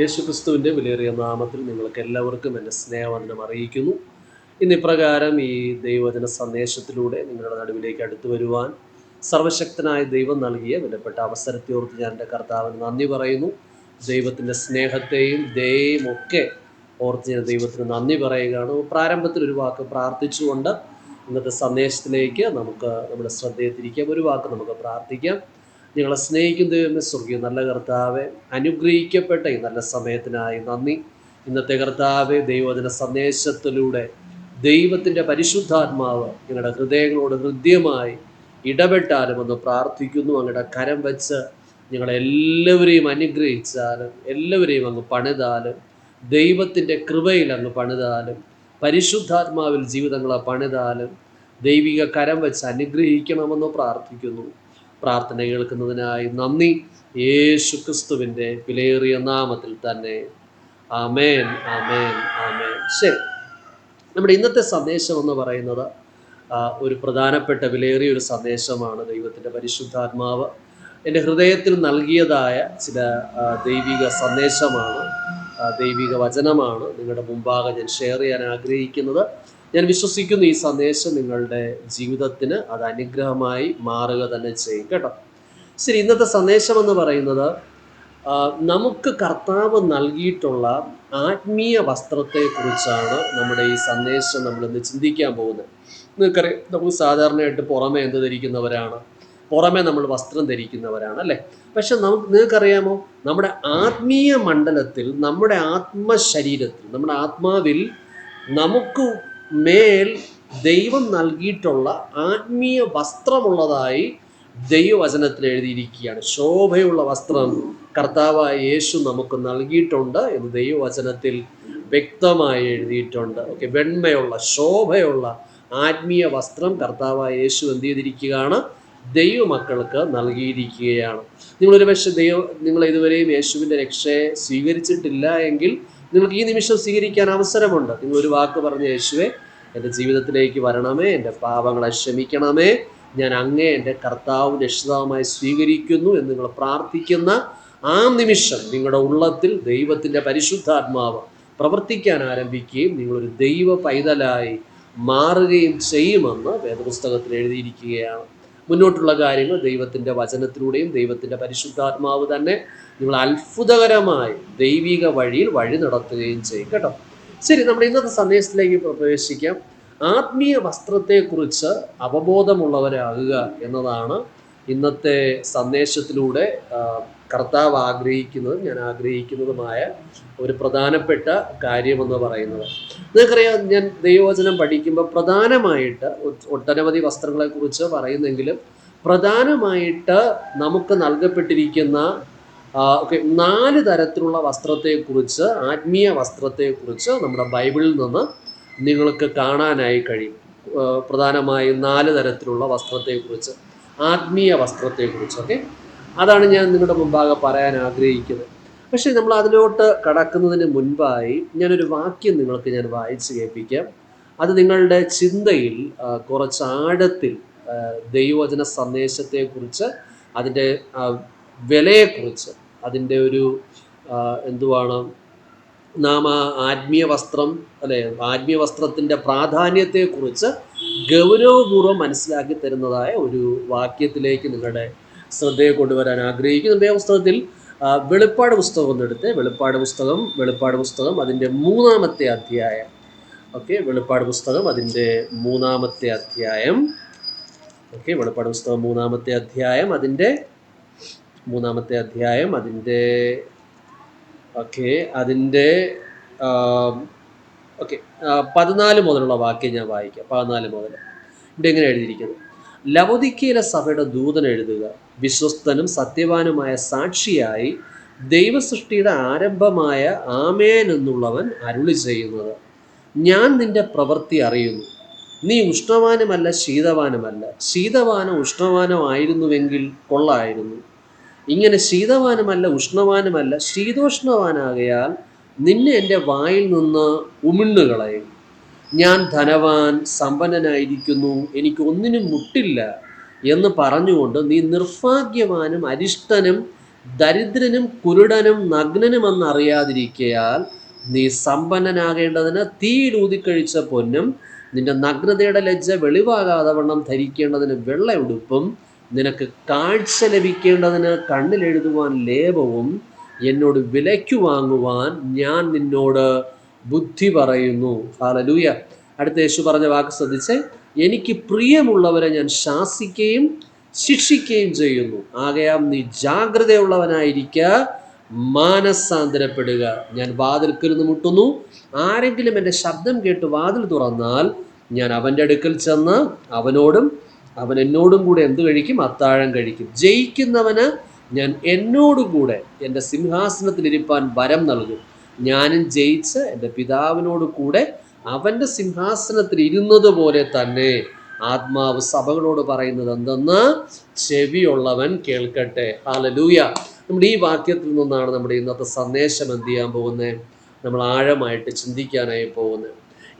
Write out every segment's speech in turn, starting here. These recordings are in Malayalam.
യേശുക്രിസ്തുവിന്റെ വിലയേറിയ നാമത്തിൽ നിങ്ങൾക്ക് എല്ലാവർക്കും എന്റെ സ്നേഹവന്ദനം അറിയിക്കുന്നു. ഇന്ന് ഇപ്രകാരം ഈ ദൈവജന സന്ദേശത്തിലൂടെ നിങ്ങളുടെ നടുവിലേക്ക് അടുത്തു വരുവാൻ സർവശക്തനായ ദൈവം നൽകിയ വിലപ്പെട്ട അവസരത്തെ ഓർത്ത് ഞാൻ എന്റെ കർത്താവിന് നന്ദി പറയുന്നു. ദൈവത്തിന്റെ സ്നേഹത്തെയും ദയയും ഒക്കെ ഓർത്ത് ഞാൻ ദൈവത്തിന് നന്ദി പറയുകയാണ്. പ്രാരംഭത്തിൽ ഒരു വാക്ക് പ്രാർത്ഥിച്ചുകൊണ്ട് ഇന്നത്തെ സന്ദേശത്തിലേക്ക് നമുക്ക് നമ്മുടെ ശ്രദ്ധയെ തിരിക്കാം. ഒരു വാക്ക് നമുക്ക് പ്രാർത്ഥിക്കാം. ഞങ്ങളെ സ്നേഹിക്കുന്ന ദൈവമേ സ്വർഗീയ നല്ല കർത്താവെ അനുഗ്രഹിക്കപ്പെട്ട ഈ നല്ല സമയത്തിനായി നന്ദി. ഇന്നത്തെ കർത്താവെ ദൈവത്തിന്റെ സന്ദേശത്തിലൂടെ ദൈവത്തിന്റെ പരിശുദ്ധാത്മാവ് ഞങ്ങളുടെ ഹൃദയങ്ങളോട് ഹൃദ്യമായി ഇടപെട്ടാലും ഒന്ന് പ്രാർത്ഥിക്കുന്നു. അങ്ങയുടെ കരം വെച്ച് ഞങ്ങളെല്ലാവരെയും അനുഗ്രഹിച്ചാലും എല്ലാവരെയും അങ്ങ് പണിതാലും ദൈവത്തിന്റെ കൃപയിൽ അങ്ങ് പണിതാലും പരിശുദ്ധാത്മാവിൽ ജീവിതങ്ങളെ പണിതാലും ദൈവിക കരം വെച്ച് അനുഗ്രഹിക്കണമെന്ന് പ്രാർത്ഥിക്കുന്നു. പ്രാർത്ഥന കേൾക്കുന്നതിനായി നന്ദി. യേശു ക്രിസ്തുവിന്റെ വിലയേറിയ നാമത്തിൽ തന്നെ. ആമേൻ ആമേൻ ആമേൻ. ശരി. നമ്മുടെ ഇന്നത്തെ സന്ദേശം എന്ന് പറയുന്നത് ഒരു പ്രധാനപ്പെട്ട വിലയേറിയ ഒരു സന്ദേശമാണ് ദൈവത്തിന്റെ പരിശുദ്ധാത്മാവ്. എന്റെ ഹൃദയത്തിൽ നൽകിയതായ ചില ദൈവിക സന്ദേശമാണ് ദൈവിക വചനമാണ് നിങ്ങളുടെ മുമ്പാകെ ഞാൻ ഷെയർ ചെയ്യാൻ ആഗ്രഹിക്കുന്നത്. ഞാൻ വിശ്വസിക്കുന്നു ഈ സന്ദേശം നിങ്ങളുടെ ജീവിതത്തിന് അത് അനുഗ്രഹമായി മാറുക തന്നെ ചെയ്യും കേട്ടോ. ശരി ഇന്നത്തെ സന്ദേശം എന്ന് പറയുന്നത് നമുക്ക് കർത്താവ് നൽകിയിട്ടുള്ള ആത്മീയ വസ്ത്രത്തെക്കുറിച്ചാണ് നമ്മുടെ ഈ സന്ദേശം നമ്മൾ ഇന്ന് ചിന്തിക്കാൻ പോകുന്നത്. നിങ്ങൾക്കറിയാം നമുക്ക് സാധാരണയായിട്ട് പുറമെ എന്ത് ധരിക്കുന്നവരാണ്? പുറമെ നമ്മൾ വസ്ത്രം ധരിക്കുന്നവരാണ് അല്ലേ? പക്ഷെ നമുക്ക് നിങ്ങൾക്കറിയാമോ? നമ്മുടെ ആത്മീയ മണ്ഡലത്തിൽ നമ്മുടെ ആത്മശരീരത്തിൽ നമ്മുടെ ആത്മാവിൽ നമുക്ക് മേൽ ദൈവം നൽകിയിട്ടുള്ള ആത്മീയ വസ്ത്രമുള്ളതായി ദൈവവചനത്തിൽ എഴുതിയിരിക്കുകയാണ്. ശോഭയുള്ള വസ്ത്രം കർത്താവായ യേശു നമുക്ക് നൽകിയിട്ടുണ്ട് എന്ന് ദൈവവചനത്തിൽ വ്യക്തമായി എഴുതിയിട്ടുണ്ട്. ഓക്കെ വെണ്മയുള്ള ശോഭയുള്ള ആത്മീയ വസ്ത്രം കർത്താവായ യേശു എന്ത് ചെയ്തിരിക്കുകയാണ്? ദൈവമക്കൾക്ക് നൽകിയിരിക്കുകയാണ്. നിങ്ങളൊരു പക്ഷേ ദൈവ നിങ്ങൾ ഇതുവരെയും യേശുവിന്റെ രക്ഷയെ സ്വീകരിച്ചിട്ടില്ല എങ്കിൽ നിങ്ങൾക്ക് ഈ നിമിഷം സ്വീകരിക്കാൻ അവസരമുണ്ട്. നിങ്ങൾ ഒരു വാക്ക് പറഞ്ഞ യേശുവേ എന്റെ ജീവിതത്തിലേക്ക് വരണമേ എന്റെ പാപങ്ങളെ ക്ഷമിക്കണമേ. ഞാൻ അങ്ങേ എന്റെ കർത്താവും രക്ഷിതാവുമായി സ്വീകരിക്കുന്നു എന്ന് നിങ്ങൾ പ്രാർത്ഥിക്കുന്ന ആ നിമിഷം നിങ്ങളുടെ ഉള്ളത്തിൽ ദൈവത്തിന്റെ പരിശുദ്ധാത്മാവ് പ്രവർത്തിക്കാൻ ആരംഭിക്കുകയും നിങ്ങളൊരു ദൈവ പൈതലായി മാറുകയും ചെയ്യുമെന്ന് വേദപുസ്തകത്തിൽ എഴുതിയിരിക്കുകയാണ്. മുന്നോട്ടുള്ള കാര്യങ്ങൾ ദൈവത്തിന്റെ വചനത്തിലൂടെയും ദൈവത്തിന്റെ പരിശുദ്ധാത്മാവ് തന്നെ നിങ്ങൾ അത്ഭുതകരമായ ദൈവിക വഴിയിൽ വഴി നടത്തുകയും ചെയ്യും കേട്ടോ. ശരി നമ്മുടെ ഇന്നത്തെ സന്ദേശത്തിലേക്ക് പ്രവേശിക്കാം. ആത്മീയ വസ്ത്രത്തെക്കുറിച്ച് അവബോധമുള്ളവരാകുക എന്നതാണ് ഇന്നത്തെ സന്ദേശത്തിലൂടെ കർത്താവ് ആഗ്രഹിക്കുന്നതും ഞാൻ ആഗ്രഹിക്കുന്നതുമായ ഒരു പ്രധാനപ്പെട്ട കാര്യമെന്ന് പറയുന്നത്. നിങ്ങൾക്കറിയാം ഞാൻ ദൈവവചനം പഠിക്കുമ്പോൾ പ്രധാനമായിട്ട് ഒട്ടനവധി വസ്ത്രങ്ങളെക്കുറിച്ച് പറയുന്നെങ്കിലും പ്രധാനമായിട്ട് നമുക്ക് നൽകപ്പെട്ടിരിക്കുന്ന ഓക്കെ നാല് തരത്തിലുള്ള വസ്ത്രത്തെക്കുറിച്ച് ആത്മീയ വസ്ത്രത്തെക്കുറിച്ച് നമ്മുടെ ബൈബിളിൽ നിന്ന് നിങ്ങൾക്ക് കാണാനായി കഴിയും. പ്രധാനമായും നാല് തരത്തിലുള്ള വസ്ത്രത്തെക്കുറിച്ച് ആത്മീയ വസ്ത്രത്തെക്കുറിച്ച് ഓക്കെ അതാണ് ഞാൻ നിങ്ങളുടെ മുമ്പാകെ പറയാൻ ആഗ്രഹിക്കുന്നത്. പക്ഷേ നമ്മൾ അതിലോട്ട് കടക്കുന്നതിന് മുൻപായി ഞാനൊരു വാക്യം നിങ്ങൾക്ക് ഞാൻ വായിച്ച് കേൾപ്പിക്കാം. അത് നിങ്ങളുടെ ചിന്തയിൽ കുറച്ച് ആഴത്തിൽ ദൈവവചന സന്ദേശത്തെക്കുറിച്ച് അതിന്റെ വിലയെക്കുറിച്ച് അതിന്റെ ഒരു എന്തുവാണ് നാം ആ ആത്മീയ വസ്ത്രം അല്ലെ ആത്മീയ വസ്ത്രത്തിന്റെ പ്രാധാന്യത്തെക്കുറിച്ച് ഗൗരവപൂർവം മനസ്സിലാക്കി തരുന്നതായ ഒരു വാക്യത്തിലേക്ക് നിങ്ങളുടെ ശ്രദ്ധയെ കൊണ്ടുവരാൻ ആഗ്രഹിക്കുന്നു. ദൈവ പുസ്തകത്തിൽ ആ, വെളിപ്പാട് പുസ്തകം ഒന്നെടുത്ത് വെളിപ്പാട് പുസ്തകം വെളിപ്പാട് പുസ്തകം അതിന്റെ മൂന്നാമത്തെ അധ്യായം. ഓക്കെ വെളിപ്പാട് പുസ്തകം അതിന്റെ മൂന്നാമത്തെ അധ്യായം. ഓക്കെ വെളിപ്പാട് പുസ്തകം മൂന്നാമത്തെ അധ്യായം അതിന്റെ മൂന്നാമത്തെ അധ്യായം അതിന്റെ ഓക്കെ അതിന്റെ ഓക്കെ പതിനാല് മുതലുള്ള വാക്യം ഞാൻ വായിക്കാം. പതിനാല് മുതൽ. ഇവിടെ എങ്ങനെ എഴുതിയിരിക്കുന്നത് ലവതിക്കയിലെ സഭയുടെ ദൂതൻ എഴുതുക വിശ്വസ്തനും സത്യവാനുമായ സാക്ഷിയായി ദൈവസൃഷ്ടിയുടെ ആരംഭമായ ആമേൻ എന്നുള്ളവൻ അരുളി ചെയ്യുന്നത്. ഞാൻ നിന്റെ പ്രവൃത്തി അറിയുന്നു. നീ ഉഷ്ണവാനുമല്ല ശീതവാനുമല്ല. ശീതവാനം ഉഷ്ണവാനോ ആയിരുന്നുവെങ്കിൽ കൊള്ളായിരുന്നു. ഇങ്ങനെ ശീതവാനുമല്ല ഉഷ്ണവാനുമല്ല ശീതോഷ്ണവാനാകയാൽ നിന്നെ എന്റെ വായിൽ നിന്ന് ഉമിണ്ണുകളയും ഞാൻ ധനവാൻ സമ്പന്നനായിരിക്കുന്നു എനിക്ക് ഒന്നിനും മുട്ടില്ല എന്ന് പറഞ്ഞുകൊണ്ട് നീ നിർഭാഗ്യവാനും അരിഷ്ടനും ദരിദ്രനും കുരുടനും നഗ്നനും എന്നറിയാതിരിക്കയാൽ നീ സമ്പന്നനാകേണ്ടതിന് തീയിലൂതിക്കഴിച്ച പൊന്നും നിന്റെ നഗ്നതയുടെ ലജ്ജ വെളിവാകാതെ വണ്ണം ധരിക്കേണ്ടതിന് വെള്ള ഉടുപ്പും നിനക്ക് കാഴ്ച ലഭിക്കേണ്ടതിന് കണ്ണിലെഴുതുവാൻ ലേപവും എന്നോട് വിലയ്ക്കു വാങ്ങുവാൻ ഞാൻ നിന്നോട് ബുദ്ധി പറയുന്നു. ഹാലലൂയ അടുത്ത യേശു പറഞ്ഞ വാക്ക് ശ്രദ്ധിച്ച് എനിക്ക് പ്രിയമുള്ളവരെ ഞാൻ ശാസിക്കുകയും ശിക്ഷിക്കുകയും ചെയ്യുന്നു. ആകയാം നീ ജാഗ്രതയുള്ളവനായിരിക്ക മാനസാന്തരപ്പെടുക. ഞാൻ വാതിൽക്കൽ നിന്ന് മുട്ടുന്നു. ആരെങ്കിലും എന്റെ ശബ്ദം കേട്ട് വാതിൽ തുറന്നാൽ ഞാൻ അവന്റെ അടുക്കൽ ചെന്ന് അവനോടും അവൻ എന്നോടും കൂടെ എന്ത് കഴിക്കും? അത്താഴം കഴിക്കും. ജയിക്കുന്നവന് ഞാൻ എന്നോടും കൂടെ എന്റെ സിംഹാസനത്തിലിരിപ്പാൻ വരം നൽകും. ഞാനും ജയിച്ച് എന്റെ പിതാവിനോട് കൂടെ അവന്റെ സിംഹാസനത്തിൽ ഇരുന്നത് പോലെ തന്നെ ആത്മാവ് സഭകളോട് പറയുന്നത് എന്തെന്ന്? ചെവിയുള്ളവൻ കേൾക്കട്ടെ. ഹാലലൂയ നമ്മുടെ ഈ വാക്യത്തിൽ നിന്നാണ് നമ്മുടെ ഇന്നത്തെ സന്ദേശം എന്ത് ചെയ്യാൻ പോകുന്നത്? നമ്മൾ ആഴമായിട്ട് ചിന്തിക്കാനായി പോകുന്നത്.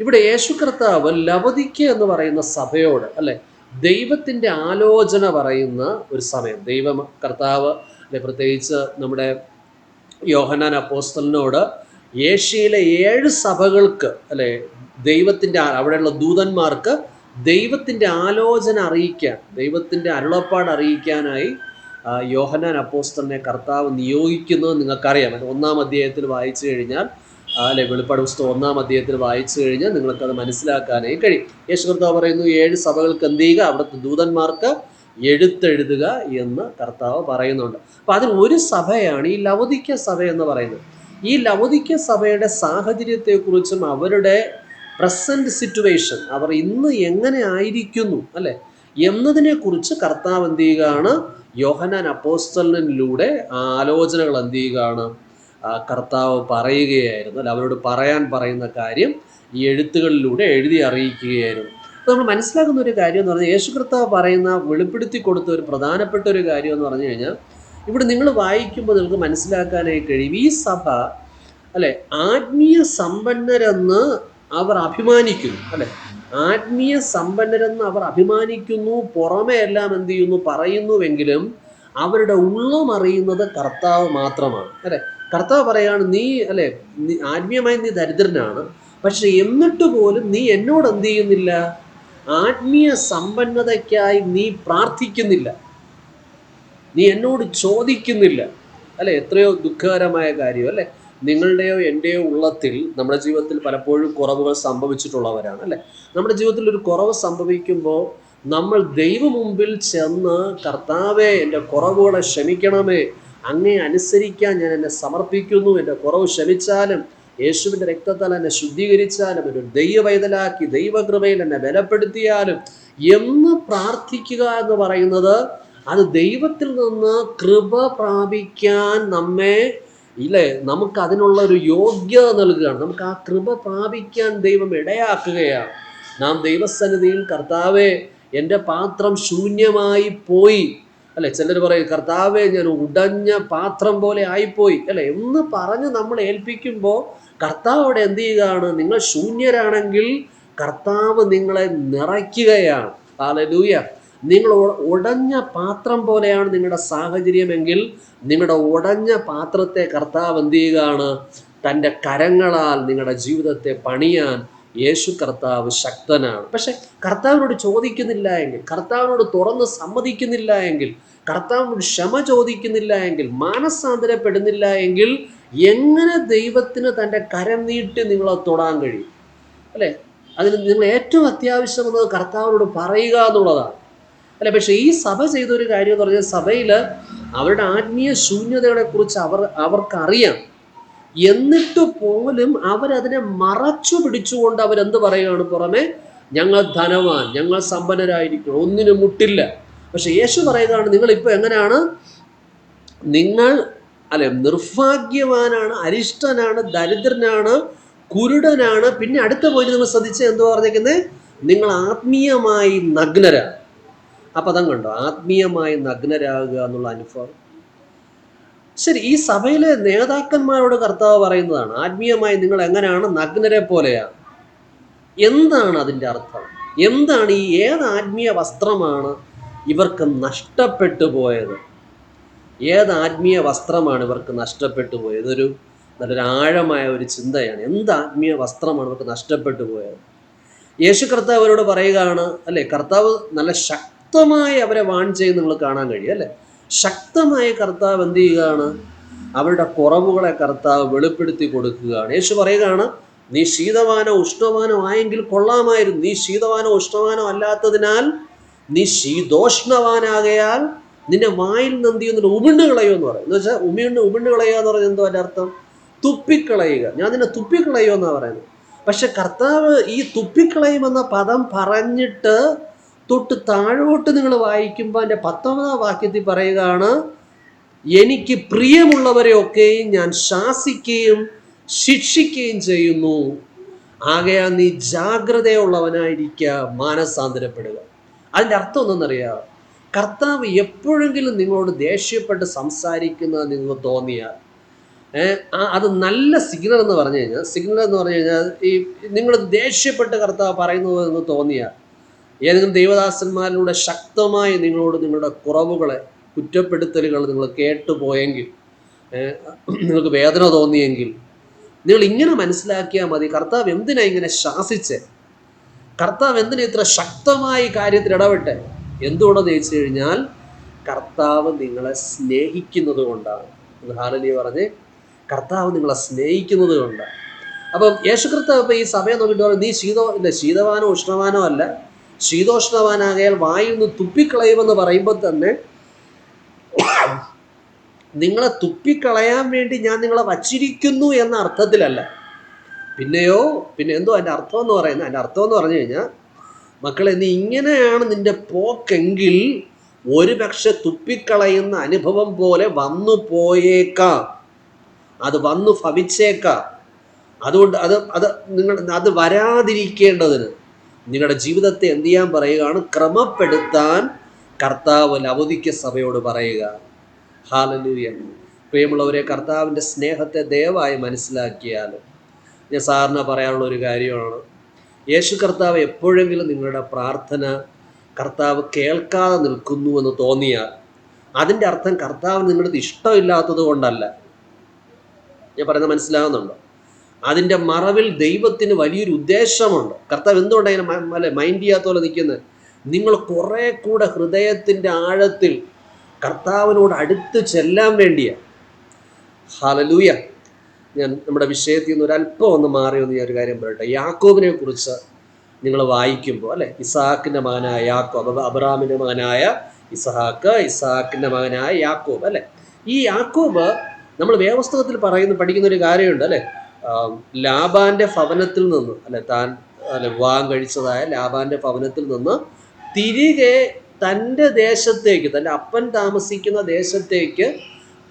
ഇവിടെ യേശു കർത്താവ് ലവതിക്ക എന്ന് പറയുന്ന സഭയോട് അല്ലെ? ദൈവത്തിന്റെ ആലോചന പറയുന്ന ഒരു സമയം. ദൈവം കർത്താവ് അല്ലെ പ്രത്യേകിച്ച് നമ്മുടെ യോഹനാൻ അപ്പോസ്റ്റലിനോട് ഏഷ്യയിലെ ഏഴ് സഭകൾക്ക് അല്ലെ ദൈവത്തിന്റെ അവിടെയുള്ള ദൂതന്മാർക്ക് ദൈവത്തിന്റെ ആലോചന അറിയിക്കാൻ ദൈവത്തിന്റെ അരുളപ്പാട് അറിയിക്കാനായി യോഹനാൻ അപ്പോസ്റ്റലിനെ കർത്താവ് നിയോഗിക്കുന്നത് നിങ്ങൾക്കറിയാം. ഒന്നാം അധ്യായത്തിൽ വായിച്ചു കഴിഞ്ഞാൽ ആ, വെളിപ്പാട് പുസ്തകം ഒന്നാം അധ്യായത്തിൽ വായിച്ചു കഴിഞ്ഞാൽ നിങ്ങൾക്കത് മനസ്സിലാക്കാനായി കഴിയും. യേശു കർത്താവ് പറയുന്നു ഏഴ് സഭകൾക്ക് എന്ത് ചെയ്യുക അവിടുത്തെ ദൂതന്മാർക്ക് എഴുത്തെഴുതുക എന്ന് കർത്താവ് പറയുന്നുണ്ട്. അപ്പം അതിൽ ഒരു സഭയാണ് ഈ ലവദിക്ക സഭ എന്ന് പറയുന്നത്. ഈ ലവദിക്ക സഭയുടെ സാഹചര്യത്തെക്കുറിച്ചും അവരുടെ പ്രസന്റ് സിറ്റുവേഷൻ അവർ ഇന്ന് എങ്ങനെ ആയിരിക്കുന്നു അല്ലെ? എന്നതിനെക്കുറിച്ച് കർത്താവ് എന്ത് ചെയ്യുകയാണ് യോഹനാൻ അപ്പോസ്റ്റലിനിലൂടെ ആലോചനകൾ എന്ത് ചെയ്യുകയാണ് കർത്താവ് പറയുകയായിരുന്നു അല്ല അവരോട് പറയാൻ പറയുന്ന കാര്യം ഈ എഴുത്തുകളിലൂടെ എഴുതി അറിയിക്കുകയായിരുന്നു. നമ്മൾ മനസ്സിലാക്കുന്ന ഒരു കാര്യം എന്ന് പറഞ്ഞാൽ യേശു കർത്താവ് പറയുന്ന വെളിപ്പെടുത്തി കൊടുത്ത ഒരു പ്രധാനപ്പെട്ട ഒരു കാര്യം എന്ന് പറഞ്ഞു കഴിഞ്ഞാൽ ഇവിടെ നിങ്ങൾ വായിക്കുമ്പോൾ നിങ്ങൾക്ക് മനസ്സിലാക്കാനായി കഴിയും ഈ സഭ അല്ലെ ആത്മീയ സമ്പന്നരെന്ന് അവർ അഭിമാനിക്കുന്നു അല്ലെ? ആത്മീയ സമ്പന്നരെന്ന് അവർ അഭിമാനിക്കുന്നു പുറമെ എല്ലാം എന്ത് ചെയ്യുന്നു പറയുന്നുവെങ്കിലും അവരുടെ ഉള്ളം അറിയുന്നത് കർത്താവ് മാത്രമാണ് അല്ലെ? കർത്താവ് പറയാണ് നീ അല്ലെ ആത്മീയമായി നീ ദരിദ്രനാണ് പക്ഷെ എന്നിട്ട് പോലും നീ എന്നോട് എന്ത് ചെയ്യുന്നില്ല? ആത്മീയ സമ്പന്നതയ്ക്കായി നീ പ്രാർത്ഥിക്കുന്നില്ല. നീ എന്നോട് ചോദിക്കുന്നില്ല. അല്ലെ എത്രയോ ദുഃഖകരമായ കാര്യം അല്ലെ? നിങ്ങളുടെയോ എന്റെയോ ഉള്ളത്തിൽ നമ്മുടെ ജീവിതത്തിൽ പലപ്പോഴും കുറവുകൾ സംഭവിച്ചിട്ടുള്ളവരാണ് അല്ലെ? നമ്മുടെ ജീവിതത്തിൽ ഒരു കുറവ് സംഭവിക്കുമ്പോൾ നമ്മൾ ദൈവ മുമ്പിൽ ചെന്ന് കർത്താവെ എന്റെ കുറവുകളെ ക്ഷമിക്കണമേ അങ്ങേ അനുസരിക്കാൻ ഞാൻ എന്നെ സമർപ്പിക്കുന്നു. എന്റെ കുറവ് ക്ഷമിച്ചാലും യേശുവിന്റെ രക്തത്താൽ എന്നെ ശുദ്ധീകരിച്ചാലും ഒരു ദൈവവൈതലാക്കി ദൈവകൃപയിൽ എന്നെ ബലപ്പെടുത്തിയാലും എന്ന് പ്രാർത്ഥിക്കുക എന്ന് പറയുന്നത് അത് ദൈവത്തിൽ നിന്ന് കൃപ പ്രാപിക്കാൻ നമ്മെ ഇല്ലേ നമുക്ക് അതിനുള്ള ഒരു യോഗ്യത നൽകുകയാണ്. നമുക്ക് ആ കൃപ പ്രാപിക്കാൻ ദൈവം ഇടയാക്കുകയാണ്. നാം ദൈവസന്നിധിയിൽ കർത്താവെ എന്റെ പാത്രം ശൂന്യമായി പോയി. അല്ലെ? ചിലർ പറയും കർത്താവെ ഞാൻ ഉടഞ്ഞ പാത്രം പോലെ ആയിപ്പോയി. അല്ലെ? എന്ന് പറഞ്ഞ് നമ്മൾ ഏൽപ്പിക്കുമ്പോൾ കർത്താവ് അവിടെ എന്ത് ചെയ്യുകയാണ്? നിങ്ങൾ ശൂന്യരാണെങ്കിൽ കർത്താവ് നിങ്ങളെ നിറയ്ക്കുകയാണ്. ഹാലലൂയ നിങ്ങൾ ഉടഞ്ഞ പാത്രം പോലെയാണ് നിങ്ങളുടെ സാഹചര്യമെങ്കിൽ നിങ്ങളുടെ ഉടഞ്ഞ പാത്രത്തെ കർത്താവ് എന്ത് ചെയ്യുകയാണ്? തന്റെ കരങ്ങളാൽ നിങ്ങളുടെ ജീവിതത്തെ പണിയാൻ യേശു കർത്താവ് ശക്തനാണ്. പക്ഷെ കർത്താവിനോട് ചോദിക്കുന്നില്ല എങ്കിൽ കർത്താവിനോട് തുറന്ന് സമ്മതിക്കുന്നില്ല എങ്കിൽ കർത്താവിനോട് ക്ഷമ ചോദിക്കുന്നില്ല എങ്കിൽ മാനസാന്തരപ്പെടുന്നില്ല എങ്കിൽ എങ്ങനെ ദൈവത്തിന് തന്റെ കരം നീട്ടി നിങ്ങളെ തൊടാൻ കഴിയും? അല്ലേ? അതിന് നിങ്ങൾ ഏറ്റവും അത്യാവശ്യമെന്നത് കർത്താവിനോട് പറയുക എന്നുള്ളതാണ്. അല്ലെ? പക്ഷെ ഈ സഭ ചെയ്തൊരു കാര്യം എന്ന് പറഞ്ഞാൽ സഭയിൽ അവരുടെ ആത്മീയ ശൂന്യതകളെക്കുറിച്ച് അവർ അവർക്കറിയാം. എന്നിട്ട് പോലും അവരതിനെ മറച്ചു പിടിച്ചുകൊണ്ട് അവരെന്ത് പറയുകയാണ് പുറമെ? ഞങ്ങൾ ധനവാൻ ഞങ്ങൾ സമ്പന്നരായിരിക്കണം ഒന്നിനും മുട്ടില്ല. പക്ഷെ യേശു പറയുന്നതാണ് നിങ്ങൾ ഇപ്പൊ എങ്ങനെയാണ്? നിങ്ങൾ അല്ലെ നിർഭാഗ്യവാനാണ് അരിഷ്ടനാണ് ദരിദ്രനാണ് കുരുടനാണ്. പിന്നെ അടുത്ത പോയിന്റ് നിങ്ങൾ ശ്രദ്ധിച്ച് എന്തോ പറഞ്ഞേക്കുന്നത് നിങ്ങൾ ആത്മീയമായി നഗ്നരാണ് അപ്പൊ അതം കണ്ടോ? ആത്മീയമായി നഗ്നരാകുക എന്നുള്ള അനുഭവം. ശരി ഈ സഭയിലെ നേതാക്കന്മാരോട് കർത്താവ് പറയുന്നതാണ് ആത്മീയമായി നിങ്ങൾ എങ്ങനെയാണ്? നഗ്നരെ പോലെയാ. എന്താണ് അതിന്റെ അർത്ഥം? എന്താണ് ഈ ഏത് ആത്മീയ വസ്ത്രമാണ് ഇവർക്ക് നഷ്ടപ്പെട്ടു പോയത്. ഏത് ആത്മീയ വസ്ത്രമാണ് ഇവർക്ക് നഷ്ടപ്പെട്ടു പോയത്? ഇതൊരു നല്ലൊരു ആഴമായ ഒരു ചിന്തയാണ്. എന്ത് ആത്മീയ വസ്ത്രമാണ് ഇവർക്ക് നഷ്ടപ്പെട്ടു പോയത്? യേശു കർത്താവ് അവരോട് പറയുകയാണ് അല്ലേ? കർത്താവ് നല്ല ശക്തമായി അവരെ വാൺ ചെയ്ത് നിങ്ങൾ കാണാൻ കഴിയും അല്ലേ? ശക്തമായി കർത്താവ് എന്ത് ചെയ്യുകയാണ്? അവരുടെ കുറവുകളെ കർത്താവ് വെളിപ്പെടുത്തി കൊടുക്കുകയാണ്. യേശു പറയുകയാണ് നീ ശീതവാനോ ഉഷ്ണവാനോ ആയെങ്കിൽ കൊള്ളാമായിരുന്നു. നീ ശീതവാനോ ഉഷ്ണവാനോ അല്ലാത്തതിനാൽ നീ ശീതോഷ്ണവാനാകയാൽ നിന്റെ വായിൽ നന്ദി എന്നിട്ട് ഉമിണ്ട് കളയുക എന്ന് പറയും. എന്ന് വെച്ചാൽ ഉമിണ്ട് ഉമിണ്ട് കളയുക എന്ന് പറഞ്ഞാൽ എന്തോ അതിന്റെ അർത്ഥം തുപ്പിക്കളയുക. ഞാൻ നിന്നെ തുപ്പിക്കളയുക എന്നാണ് പറയുന്നത്. പക്ഷെ കർത്താവ് ഈ തുപ്പിക്കളയുമെന്ന പദം പറഞ്ഞിട്ട് തൊട്ട് താഴോട്ട് നിങ്ങൾ വായിക്കുമ്പോൾ എന്റെ പത്തൊമ്പതാം വാക്യത്തിൽ പറയുകയാണ് എനിക്ക് പ്രിയമുള്ളവരെയൊക്കെയും ഞാൻ ശാസിക്കുകയും ശിക്ഷിക്കുകയും ചെയ്യുന്നു. ആകെയാ നീ ജാഗ്രതയുള്ളവനായിരിക്കുക മാനസാന്തരപ്പെടുക. അതിന്റെ അർത്ഥം എന്തെന്നറിയാം കർത്താവ് എപ്പോഴെങ്കിലും നിങ്ങളോട് ദേഷ്യപ്പെട്ട് സംസാരിക്കുന്നത് നിങ്ങൾക്ക് തോന്നിയാൽ അത് നല്ല സിഗ്നൽ എന്ന് പറഞ്ഞു കഴിഞ്ഞാൽ സിഗ്നൽ എന്ന് പറഞ്ഞു കഴിഞ്ഞാൽ ഈ നിങ്ങൾ ദേഷ്യപ്പെട്ട് കർത്താവ് പറയുന്നത് എന്ന് തോന്നിയാൽ ഏതെങ്കിലും ദൈവദാസന്മാരിലൂടെ ശക്തമായി നിങ്ങളോട് നിങ്ങളുടെ കുറവുകളെ കുറ്റപ്പെടുത്തലുകൾ നിങ്ങൾ കേട്ടുപോയെങ്കിൽ പോയെങ്കിൽ നിങ്ങൾക്ക് വേദന തോന്നിയെങ്കിൽ നിങ്ങൾ ഇങ്ങനെ മനസ്സിലാക്കിയാൽ മതി കർത്താവ് എന്തിനാ ഇങ്ങനെ ശാസിച്ചേ? കർത്താവ് എന്തിനാ ഇത്ര ശക്തമായി കാര്യത്തിൽ ഇടപെട്ടെ? എന്തുകൊണ്ടെന്ന് ചോദിച്ചു കഴിഞ്ഞാൽ കർത്താവ് നിങ്ങളെ സ്നേഹിക്കുന്നത് കൊണ്ടാണ്. ഹാലലി പറഞ്ഞ് കർത്താവ് നിങ്ങളെ സ്നേഹിക്കുന്നത് കൊണ്ടാണ്. അപ്പം യേശു കർത്താവ് ഇപ്പം ഈ സഭയെ നോക്കിയിട്ട് പറയും നീ ശീതോ ഇല്ല ശീതവാനോ ഉഷ്ണവാനോ അല്ല. ശീതോഷ്ണവാനാകയാൽ വായിൽ നിന്ന് തുപ്പിക്കളയുമെന്ന് പറയുമ്പോൾ തന്നെ നിങ്ങളെ തുപ്പിക്കളയാൻ വേണ്ടി ഞാൻ നിങ്ങളെ വച്ചിരിക്കുന്നു എന്ന അർത്ഥത്തിലല്ല. പിന്നെയോ പിന്നെ എന്തോ അതിന്റെ അർത്ഥം എന്ന് പറയുന്നത്? അതിന്റെ അർത്ഥം എന്ന് പറഞ്ഞു കഴിഞ്ഞാൽ മക്കളെ നീ ഇങ്ങനെയാണ് നിന്റെ പോക്കെങ്കിൽ ഒരു പക്ഷെ തുപ്പിക്കളയുന്ന അനുഭവം പോലെ വന്നു പോയേക്കാം. അത് വന്നു ഭവിച്ചേക്കാം. അതുകൊണ്ട് അത് അത് നിങ്ങൾ അത് വരാതിരിക്കേണ്ടതിന് നിങ്ങളുടെ ജീവിതത്തെ എന്ത് ചെയ്യാൻ പറയുകയാണ്? ക്രമപ്പെടുത്താൻ കർത്താവ് ലവതിക്ക സഭയോട് പറയുക. ഹാലലൂയ പ്രിയമുള്ളവരെ കർത്താവിന്റെ സ്നേഹത്തെ ദയവായി മനസ്സിലാക്കിയാൽ ഞാൻ സാറിന് പറയാനുള്ള ഒരു കാര്യമാണ്. യേശു കർത്താവ് എപ്പോഴെങ്കിലും നിങ്ങളുടെ പ്രാർത്ഥന കർത്താവ് കേൾക്കാതെ നിൽക്കുന്നു എന്ന് തോന്നിയാൽ അതിന്റെ അർത്ഥം കർത്താവ് നിങ്ങളുടെ ഇഷ്ടമില്ലാത്തത് കൊണ്ടല്ല. ഞാൻ പറയുന്നത് മനസ്സിലാകുന്നുണ്ടോ? അതിന്റെ മറവിൽ ദൈവത്തിന് വലിയൊരു ഉദ്ദേശമുണ്ട്. കർത്താവ് എന്തുകൊണ്ടാണ് അല്ലെ മൈൻഡ് ചെയ്യാത്ത പോലെ നിൽക്കുന്നത് നിങ്ങൾ കുറേ കൂടെ ഹൃദയത്തിന്റെ ആഴത്തിൽ കർത്താവിനോട് അടുത്ത് ചെല്ലാൻ വേണ്ടിയാണ് ഹാലലൂയ ഞാൻ നമ്മുടെ വിഷയത്തിൽ നിന്ന് ഒരല്പം ഒന്ന് മാറി ഒന്ന് ഞാൻ ഒരു കാര്യം പറയട്ടെ. യാക്കോബിനെ കുറിച്ച് നിങ്ങൾ വായിക്കുമ്പോൾ അല്ലെ? ഇസഹാക്കിന്റെ മകനായ യാക്കോബ് അബ്രാമിന്റെ മകനായ ഇസഹാക്ക് ഇസഹാക്കിന്റെ മകനായ യാക്കോബ് അല്ലെ? ഈ യാക്കോബ് നമ്മൾ വേവസ്തവത്തിൽ പറയുന്ന പഠിക്കുന്ന ഒരു കാര്യമുണ്ട് അല്ലെ? ലാബാന്റെ ഭവനത്തിൽ നിന്ന് അല്ലെ? താൻ അല്ലെ? വിവാഹം കഴിച്ചതായ ലാബാന്റെ ഭവനത്തിൽ നിന്ന് തിരികെ തന്റെ ദേശത്തേക്ക് തന്റെ അപ്പൻ താമസിക്കുന്ന ദേശത്തേക്ക്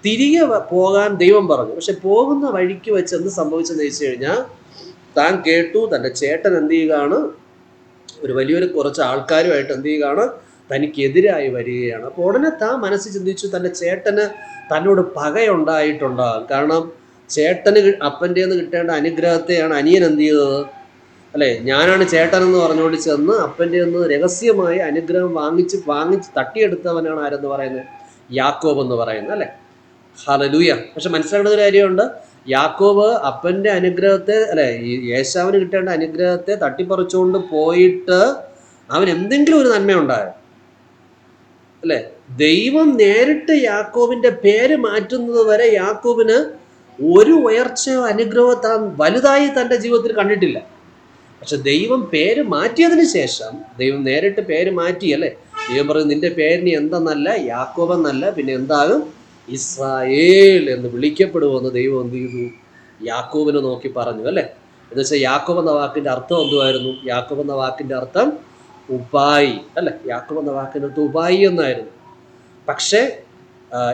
തിരികെ പോകാൻ ദൈവം പറഞ്ഞു. പക്ഷെ പോകുന്ന വഴിക്ക് വെച്ച് എന്ത് സംഭവിച്ചെന്ന് ചോദിച്ചു കഴിഞ്ഞാൽ താൻ കേട്ടു തന്റെ ചേട്ടൻ എന്ത് ചെയ്യുകയാണ്? ഒരു വലിയൊരു കുറച്ച് ആൾക്കാരുമായിട്ട് എന്ത് ചെയ്യുകയാണ്? തനിക്കെതിരായി വരികയാണ്. അപ്പോൾ ഉടനെ താൻ മനസ്സിൽ ചിന്തിച്ചു തന്റെ ചേട്ടന് തന്നോട് പകയുണ്ടായിട്ടുണ്ടാകും. കാരണം ചേട്ടന് അപ്പന്റെ നിന്ന് കിട്ടേണ്ട അനുഗ്രഹത്തെയാണ് അനിയൻ എന്ത് ചെയ്തത്? അല്ലേ ഞാനാണ് ചേട്ടൻ എന്ന് പറഞ്ഞുകൊണ്ട് ചെന്ന് അപ്പന്റെ നിന്ന് രഹസ്യമായി അനുഗ്രഹം വാങ്ങിച്ച് വാങ്ങിച്ച് തട്ടിയെടുത്തവനാണ് ആരെന്ന് പറയുന്നത്? യാക്കോബ് എന്ന് പറയുന്നത് അല്ലേ? ഹലലൂയ പക്ഷെ മനസ്സിലാക്കേണ്ട ഒരു കാര്യമുണ്ട്. യാക്കോബ് അപ്പന്റെ അനുഗ്രഹത്തെ അല്ലെ യേശാവിന് കിട്ടേണ്ട അനുഗ്രഹത്തെ തട്ടിപ്പറിച്ചുകൊണ്ട് പോയിട്ട് അവൻ എന്തെങ്കിലും ഒരു നന്മയുണ്ടായോ അല്ലെ ദൈവം നേരിട്ട് യാക്കോബിന്റെ പേര് മാറ്റുന്നത് വരെ യാക്കോബിന് ഒരു ഉയർച്ചയോ അനുഗ്രഹമോ താൻ വലുതായി തന്റെ ജീവിതത്തിൽ കണ്ടിട്ടില്ല. പക്ഷെ ദൈവം പേര് മാറ്റിയതിന് ശേഷം ദൈവം നേരിട്ട് പേര് മാറ്റി അല്ലേ ദൈവം പറഞ്ഞു നിന്റെ പേരിന് എന്തെന്നല്ല യാക്കോബെന്നല്ല പിന്നെ എന്താകും? ഇസ്രായേൽ എന്ന് വിളിക്കപ്പെടുമെന്ന് ദൈവം എന്ത് ചെയ്തു? യാക്കോബിനെ നോക്കി പറഞ്ഞു അല്ലേ? എന്ന് വെച്ചാൽ യാക്കോബ് എന്ന വാക്കിന്റെ അർത്ഥം എന്തുമായിരുന്നു യാക്കോബ് എന്ന വാക്കിന്റെ അർത്ഥം ഉപായി അല്ലെ? യാക്കോബ് എന്ന വാക്കിന്റെ അർത്ഥം ഉപായി എന്നായിരുന്നു. പക്ഷേ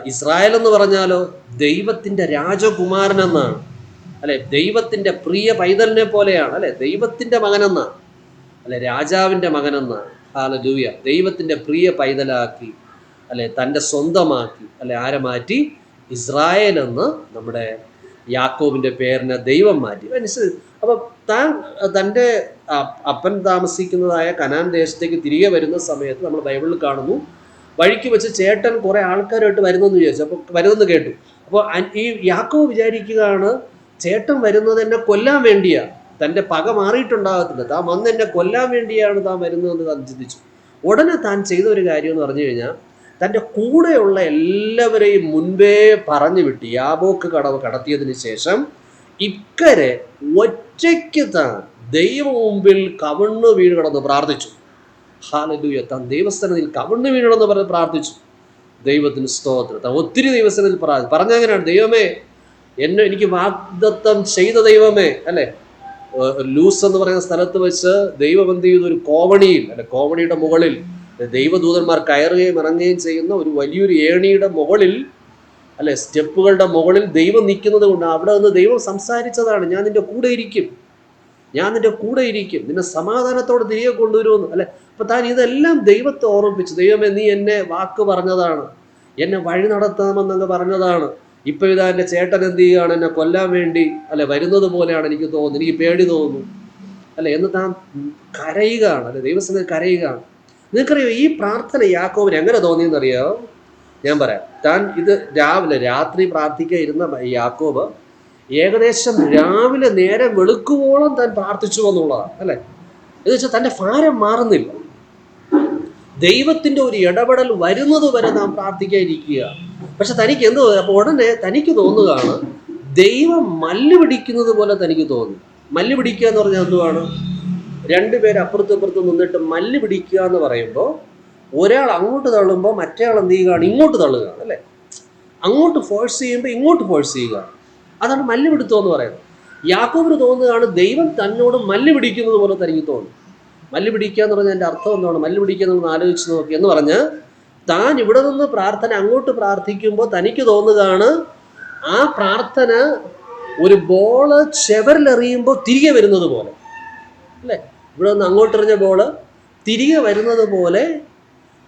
ഇസ്രായേൽ എന്ന് പറഞ്ഞാലോ ദൈവത്തിന്റെ രാജകുമാരൻ എന്നാണ് അല്ലെ? ദൈവത്തിന്റെ പ്രിയ പൈതലിനെ പോലെയാണ് അല്ലെ? ദൈവത്തിന്റെ മകനെന്നാണ് അല്ലെ? രാജാവിന്റെ മകനെന്നാണ് ഹാലലൂയ ദൈവത്തിന്റെ പ്രിയ പൈതലാക്കി അല്ലെ തന്റെ സ്വന്തമാക്കി അല്ലെ ആരെ മാറ്റി? ഇസ്രായേൽ എന്ന് നമ്മുടെ യാക്കോബിന്റെ പേരിനെ ദൈവം മാറ്റി. മനസ്സിൽ അപ്പം താൻ തന്റെ അപ്പൻ താമസിക്കുന്നതായ കനാൻ ദേശത്തേക്ക് തിരികെ വരുന്ന സമയത്ത് നമ്മൾ ബൈബിളിൽ കാണുന്നു വഴിക്ക് വെച്ച് ചേട്ടൻ കുറെ ആൾക്കാരായിട്ട് വരുന്നെന്ന് വിചാരിച്ചു. അപ്പോൾ വരുന്നെന്ന് കേട്ടു. അപ്പോൾ ഈ യാക്കോവ് വിചാരിക്കുകയാണ് ചേട്ടൻ വരുന്നത് എന്നെ കൊല്ലാൻ വേണ്ടിയാ. തന്റെ പക മാറിയിട്ടുണ്ടാകത്തില്ല. താൻ വന്ന് എന്നെ കൊല്ലാൻ വേണ്ടിയാണ് താൻ വരുന്നതെന്ന് താൻ ചിന്തിച്ചു. ഉടനെ താൻ ചെയ്ത ഒരു കാര്യം എന്ന് പറഞ്ഞു കഴിഞ്ഞാൽ തന്റെ കൂടെയുള്ള എല്ലാവരെയും മുൻപേ പറഞ്ഞു വിട്ട് യാബോക്ക് കടവ് കടത്തിയതിന് ശേഷം ഇക്കരെ ഒറ്റയ്ക്ക് താൻ ദൈവ മുമ്പിൽ കവണ്ണു വീണ് കിടന്ന് പ്രാർത്ഥിച്ചു. ഹാലലൂയ താൻ ദൈവസ്ഥാനത്തിൽ കവിണ്ണ് വീഴണമെന്ന് പറഞ്ഞ് പ്രാർത്ഥിച്ചു. ദൈവത്തിന് സ്തോത്രം. താൻ ഒത്തിരി ദൈവസ്ഥാനത്തിൽ പറഞ്ഞങ്ങനെയാണ് ദൈവമേ എന്നെ എനിക്ക് വാഗ്ദത്തം ചെയ്ത ദൈവമേ അല്ലേ? ലൂസ് എന്ന് പറയുന്ന സ്ഥലത്ത് വെച്ച് ദൈവം എന്ത് ചെയ്തു? ഒരു കോവണിയിൽ അല്ലെ കോവണിയുടെ മുകളിൽ ദൈവദൂതന്മാർ കയറുകയും ഇറങ്ങുകയും ചെയ്യുന്ന ഒരു വലിയൊരു ഏണിയുടെ മുകളിൽ അല്ലെ സ്റ്റെപ്പുകളുടെ മുകളിൽ ദൈവം നിൽക്കുന്നത് കൊണ്ട് അവിടെ നിന്ന് ദൈവം സംസാരിച്ചതാണ് ഞാൻ നിന്റെ കൂടെ ഇരിക്കും ഞാൻ നിന്റെ കൂടെ ഇരിക്കും നിന്നെ സമാധാനത്തോടെ തിരികെ കൊണ്ടുവരുമെന്ന്. അല്ലെ അപ്പൊ താൻ ഇതെല്ലാം ദൈവത്തെ ഓർമ്മിപ്പിച്ചു ദൈവമേ നീ എന്നെ വാക്ക് പറഞ്ഞതാണ് എന്നെ വഴി നടത്താമെന്നൊക്കെ പറഞ്ഞതാണ് ഇപ്പൊ ഇതാ എന്റെ ചേട്ടൻ എന്ത് ചെയ്യുകയാണ് എന്നെ കൊല്ലാൻ വേണ്ടി അല്ലെ വരുന്നത് പോലെയാണ് എനിക്ക് തോന്നുന്നത് എനിക്ക് പേടി തോന്നുന്നു. അല്ലെ എന്ന് താൻ കരയുകയാണ് അല്ലെ ദൈവസ്ഥ കരയുകയാണ്. നിങ്ങൾക്കറിയോ ഈ പ്രാർത്ഥന യാക്കോവിന് എങ്ങനെ തോന്നിയെന്നറിയോ? ഞാൻ പറയാം. താൻ ഇത് രാവിലെ രാത്രി പ്രാർത്ഥിക്കാൻ ഇരുന്ന യാക്കോബ് ഏകദേശം രാവിലെ നേരെ വെളുക്കുവോളം താൻ പ്രാർത്ഥിച്ചു എന്നുള്ളതാണ് അല്ലെ? എന്ന് വെച്ചാൽ തന്റെ ഭാരം മാറുന്നില്ല. ദൈവത്തിന്റെ ഒരു ഇടപെടൽ വരുന്നത് വരെ നാം പ്രാർത്ഥിക്കാതിരിക്കുക പക്ഷെ തനിക്ക് എന്ത് ഉടനെ തനിക്ക് തോന്നുകയാണ് ദൈവം മല്ല് പിടിക്കുന്നത് പോലെ തനിക്ക് തോന്നി. മല്ല് പിടിക്കുക എന്ന് പറഞ്ഞാൽ എന്തുവാണ്? രണ്ടുപേര് അപ്പുറത്തും ഇപ്പുറത്തും നിന്നിട്ട് മല്ല് പിടിക്കുക എന്ന് പറയുമ്പോൾ ഒരാൾ അങ്ങോട്ട് തള്ളുമ്പോൾ മറ്റേയാൾ എന്ത് ചെയ്യുകയാണ്? ഇങ്ങോട്ട് തള്ളുകയാണ് അല്ലേ? അങ്ങോട്ട് ഫോഴ്സ് ചെയ്യുമ്പോൾ ഇങ്ങോട്ട് ഫോഴ്സ് ചെയ്യുക അതാണ് മല്ല് പിടുത്തം എന്ന് പറയുന്നത്. യാക്കോബിന് തോന്നുകയാണ് ദൈവം തന്നോട് മല്ല് പിടിക്കുന്നത് പോലെ തനിക്ക് തോന്നും മല്ല് പിടിക്കുക എന്ന് പറഞ്ഞാൽ എന്റെ അർത്ഥം എന്താണ്? മല്ല് പിടിക്കുക എന്നൊന്ന് ആലോചിച്ച് നോക്കി എന്ന് പറഞ്ഞ് താൻ ഇവിടെ നിന്ന് പ്രാർത്ഥന അങ്ങോട്ട് പ്രാർത്ഥിക്കുമ്പോൾ തനിക്ക് തോന്നുകയാണ് ആ പ്രാർത്ഥന ഒരു ബോൾ ചെവറിലെറിയുമ്പോൾ തിരികെ വരുന്നത് പോലെ. അല്ലേ? ഇവിടെ നിന്ന് അങ്ങോട്ടെറിഞ്ഞ ബോൾ തിരികെ വരുന്നത് പോലെ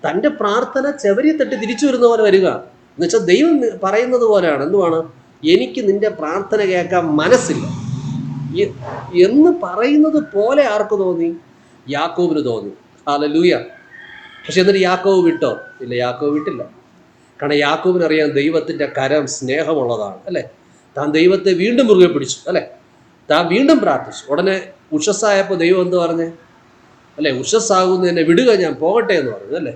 തന്റെ പ്രാർത്ഥന ചെവരി തട്ടി തിരിച്ചു വരുന്ന പോലെ വരിക. എന്നുവെച്ചാൽ ദൈവം പറയുന്നത് പോലെയാണ്. എന്തുവാണ്? എനിക്ക് നിന്റെ പ്രാർത്ഥന കേൾക്കാൻ മനസ്സില്ല. എന്ന് പറയുന്നത് പോലെ ആർക്ക് തോന്നി? യാക്കോബിന് തോന്നി. ഹാലലൂയ പക്ഷെ എന്നിട്ട് യാക്കോവ് വിട്ടോ? ഇല്ല യാക്കോവ് വിട്ടില്ല. കാരണം യാക്കോബിന് ദൈവത്തിന്റെ കരം സ്നേഹമുള്ളതാണ് അല്ലേ? താൻ ദൈവത്തെ വീണ്ടും മുറുകെ പിടിച്ചു അല്ലേ? താൻ വീണ്ടും പ്രാർത്ഥിച്ചു. ഉടനെ ഉഷസ്സായപ്പോൾ ദൈവം എന്ത് പറഞ്ഞേ? അല്ലെ ഉഷസ്സാകുന്ന എന്നെ വിടുക ഞാൻ പോകട്ടെ എന്ന് പറഞ്ഞു അല്ലേ?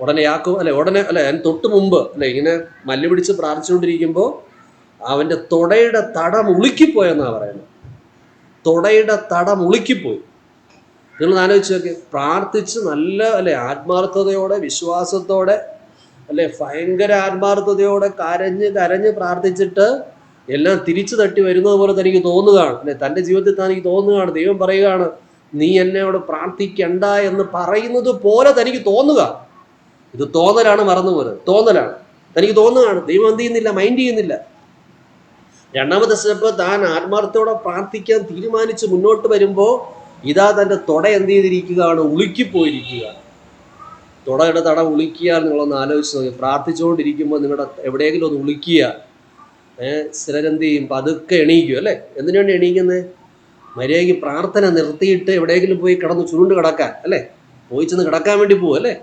ഉടനെ യാക്കോ അല്ലെ ഉടനെ അല്ലെ അതിന് തൊട്ട് മുമ്പ് അല്ലെ ഇങ്ങനെ മല്ലു പിടിച്ച് പ്രാർത്ഥിച്ചുകൊണ്ടിരിക്കുമ്പോൾ അവന്റെ തുടയുടെ തടം ഉളുക്കിപ്പോയെന്നാണ് പറയുന്നത്. തുടയുടെ തടം ഉളുക്കിപ്പോയി. നിങ്ങൾ ആലോചിച്ച് നോക്കി പ്രാർത്ഥിച്ച് നല്ല അല്ലെ ആത്മാർത്ഥതയോടെ വിശ്വാസത്തോടെ അല്ലെ ഭയങ്കര ആത്മാർത്ഥതയോടെ കരഞ്ഞ് കരഞ്ഞ് പ്രാർത്ഥിച്ചിട്ട് എല്ലാം തിരിച്ചു തട്ടി വരുന്നത് പോലെ തനിക്ക് തോന്നുകയാണ്. അല്ലെ തന്റെ ജീവിതത്തിൽ തനിക്ക് തോന്നുകയാണ്. ദൈവം പറയുകയാണ് നീ എന്നോട് പ്രാർത്ഥിക്കണ്ട എന്ന് പറയുന്നത് പോലെ തനിക്ക് തോന്നുക. ഇത് തോന്നലാണ് മറന്നുപോയത്. തോന്നലാണ്. തനിക്ക് തോന്നുകയാണ് ദൈവം എന്ത് ചെയ്യുന്നില്ല മൈൻഡ് ചെയ്യുന്നില്ല. രണ്ടാമത്തെ സ്റ്റെപ്പ് താൻ ആത്മാർത്ഥത്തോടെ പ്രാർത്ഥിക്കാൻ തീരുമാനിച്ച് മുന്നോട്ട് വരുമ്പോൾ ഇതാ തന്റെ തുട എന്ത് ചെയ്തിരിക്കുകയാണ്? ഉളുക്കിപ്പോയിരിക്കുകയാണ്. തുടയുടെ തട ഉളിക്കുക നിങ്ങളൊന്ന് ആലോചിച്ച് നോക്കി. പ്രാർത്ഥിച്ചുകൊണ്ടിരിക്കുമ്പോൾ നിങ്ങളുടെ എവിടെയെങ്കിലും ഒന്ന് ഉളിക്കുക സ്ഥിരന്ത് ചെയ്യും പതുക്കെ എണീക്കും അല്ലേ? എന്തിനാണ് എണീക്കുന്നത്? മര്യാദയ്ക്ക് പ്രാർത്ഥന നിർത്തിയിട്ട് എവിടെയെങ്കിലും പോയി കിടന്ന് ചുരുണ്ട് കിടക്കാൻ അല്ലേ? പോയി ചെന്ന് കിടക്കാൻ വേണ്ടി പോകും അല്ലേ?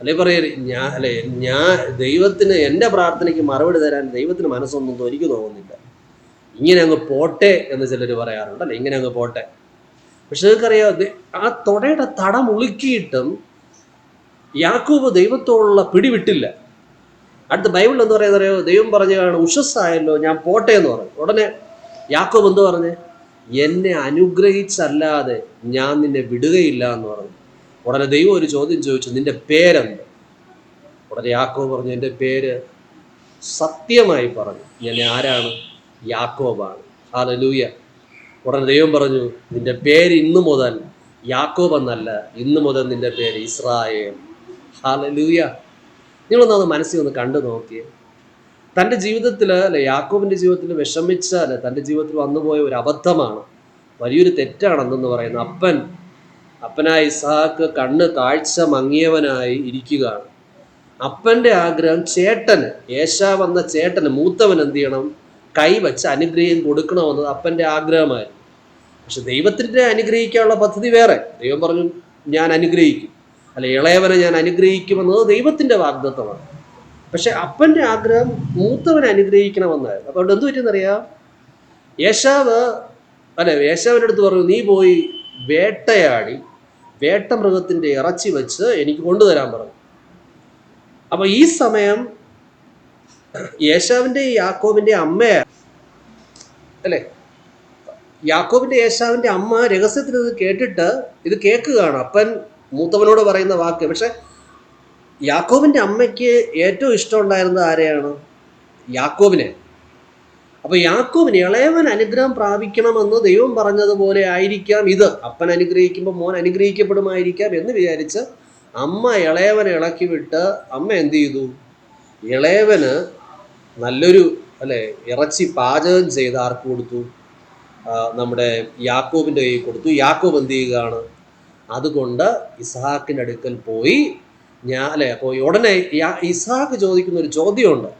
അല്ലെ പറയരുത് ഞാൻ അല്ലെ ഞാൻ ദൈവത്തിന് എന്റെ പ്രാർത്ഥനയ്ക്ക് മറുപടി തരാൻ ദൈവത്തിന് മനസ്സൊന്നും എനിക്ക് തോന്നുന്നില്ല. ഇങ്ങനെ അങ്ങ് പോട്ടെ എന്ന് ചിലർ പറയാറുണ്ട് അല്ലെ? ഇങ്ങനെ അങ്ങ് പോട്ടെ. പക്ഷെ നിങ്ങൾക്കറിയാം ആ തുടയുടെ തടം ഉളുക്കിയിട്ടും യാക്കൂബ് ദൈവത്തോടുള്ള പിടിവിട്ടില്ല. അടുത്ത ബൈബിൾ എന്ന് പറയുന്നത് അറിയോ ദൈവം പറഞ്ഞതാണ് ഉഷസ്സായല്ലോ ഞാൻ പോട്ടെ എന്ന് പറഞ്ഞു. ഉടനെ യാക്കോബ് എന്ത് പറഞ്ഞ്? എന്നെ അനുഗ്രഹിച്ചല്ലാതെ ഞാൻ നിന്നെ വിടുകയില്ല എന്ന് പറഞ്ഞു. ഉടനെ ദൈവം ഒരു ചോദ്യം ചോദിച്ചു നിന്റെ പേരെന്ത്? ഉടനെ യാക്കോബ് പറഞ്ഞു എന്റെ പേര് സത്യമായി പറഞ്ഞു. എന്നെ ആരാണ്? യാക്കോബാണ്. ഹാലലൂയ ഉടനെ ദൈവം പറഞ്ഞു നിന്റെ പേര് ഇന്നു മുതൽ യാക്കോബ് എന്നല്ല ഇന്നു മുതൽ നിന്റെ പേര് ഇസ്രായേൽ. ഹാലലൂയ നിങ്ങളൊന്ന് അത് മനസ്സിൽ ഒന്ന് കണ്ടു നോക്കിയേ തന്റെ ജീവിതത്തിൽ അല്ലെ യാക്കോബിന്റെ ജീവിതത്തിൽ വിഷമിച്ച അല്ലെ തന്റെ ജീവിതത്തിൽ വന്നുപോയ ഒരു അബദ്ധമാണ്. വലിയൊരു തെറ്റാണെന്നെന്ന് പറയുന്ന അപ്പൻ അപ്പനായ ഇസാക്ക് കണ്ണ് കാഴ്ച മങ്ങിയവനായി ഇരിക്കുകയാണ്. അപ്പന്റെ ആഗ്രഹം ചേട്ടന് ഏശാവ് വന്ന ചേട്ടന് മൂത്തവൻ എന്ത് ചെയ്യണം? കൈവച്ച് അനുഗ്രഹം കൊടുക്കണമെന്നത് അപ്പന്റെ ആഗ്രഹമായിരുന്നു. പക്ഷെ ദൈവത്തിന്റെ അനുഗ്രഹിക്കാനുള്ള പദ്ധതി വേറെ. ദൈവം പറഞ്ഞു ഞാൻ അനുഗ്രഹിക്കും. അല്ല ഇളയവനെ ഞാൻ അനുഗ്രഹിക്കുമെന്നത് ദൈവത്തിന്റെ വാഗ്ദത്വമാണ് പക്ഷെ അപ്പന്റെ ആഗ്രഹം മൂത്തവനെ അനുഗ്രഹിക്കണമെന്നായിരുന്നു. അപ്പോൾ അവിടെ എന്ത് അറിയാ? യേശാവ് അല്ലെ യേശാവിന്റെ അടുത്ത് പറഞ്ഞു നീ പോയി വേട്ടയാടി. വേട്ട വേട്ടമൃഗത്തിന്റെ ഇറച്ചി വെച്ച് എനിക്ക് കൊണ്ടുതരാൻ പറഞ്ഞു. അപ്പോൾ ഈ സമയം യേശാവിന്റെ യാക്കോബിന്റെ അമ്മയാണ് അല്ലേ യാക്കോബിന്റെ യേശാവിന്റെ അമ്മ രഹസ്യത്തിൽ ഇത് കേട്ടിട്ട് ഇത് കേൾക്കുകയാണ്. അപ്പൻ മൂത്തവനോട് പറയുന്ന വാക്ക്. പക്ഷെ യാക്കോബിന്റെ അമ്മയ്ക്ക് ഏറ്റവും ഇഷ്ടമുണ്ടായിരുന്നത് ആരെയാണ്? യാക്കോബിനെ. അപ്പോൾ യാക്കോബിന് ഇളയവൻ അനുഗ്രഹം പ്രാപിക്കണമെന്ന് ദൈവം പറഞ്ഞതുപോലെ ആയിരിക്കാം ഇത്. അപ്പൻ അനുഗ്രഹിക്കുമ്പോൾ മോൻ അനുഗ്രഹിക്കപ്പെടുമായിരിക്കാം എന്ന് വിചാരിച്ച് അമ്മ ഇളയവനെ ഇളക്കി വിട്ട് അമ്മ എന്ത് ചെയ്തു? ഇളയവന് നല്ലൊരു അല്ലെ ഇറച്ചി പാചകം ചെയ്ത് ആർക്ക് കൊടുത്തു? നമ്മുടെ യാക്കോബിന്റെ കയ്യിൽ കൊടുത്തു. യാക്കോബ് എന്ത് ചെയ്യുകയാണ്? അതുകൊണ്ട് ഇസ്ഹാക്കിന്റെ അടുക്കൽ പോയി ഞാൻ അല്ലെ അപ്പോൾ ഉടനെ ഇസ്ഹാക്ക് ചോദിക്കുന്ന ഒരു ചോദ്യമുണ്ട്.